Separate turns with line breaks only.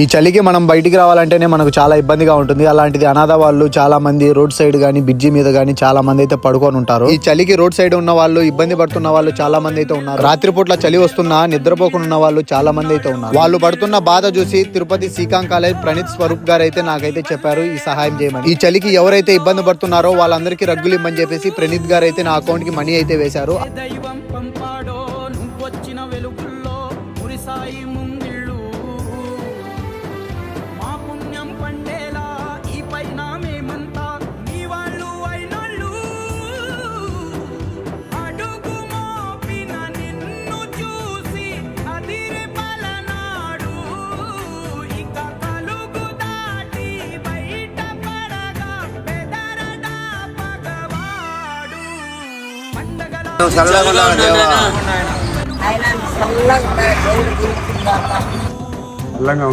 ఈ చలికి మనం బయటికి రావాలంటేనే మనకు చాలా ఇబ్బందిగా ఉంటుంది. అలాంటిది అనాథ వాళ్ళు చాలా మంది రోడ్ సైడ్ కానీ బ్రిడ్జి మీద కానీ చాలా మంది అయితే పడుకొని ఉంటారు. ఈ చలికి రోడ్ సైడ్ ఉన్న వాళ్ళు ఇబ్బంది పడుతున్న వాళ్ళు చాలా మంది అయితే ఉన్నారు. రాత్రిపూట్ల చలి వస్తున్నా నిద్రపోకుండా ఉన్న వాళ్ళు చాలా మంది అయితే ఉన్నారు. వాళ్ళు పడుతున్న బాధ చూసి తిరుపతి శ్రీకాంత్ కాలేజ్ ప్రణీత్ స్వరూప్ గారు అయితే నాకైతే చెప్పారు ఈ సహాయం చేయమని. ఈ చలికి ఎవరైతే ఇబ్బంది పడుతున్నారో వాళ్ళందరికీ రగ్గులు ఇమ్మని చెప్పేసి ప్రణీత్ గారు అయితే నా అకౌంట్కి మనీ అయితే వేశారు.
దైవం పంపాడో నువ్వొచ్చిన వెలుగుల్లో మురిసాయి ముంగిళ్ళు.
చల్లగా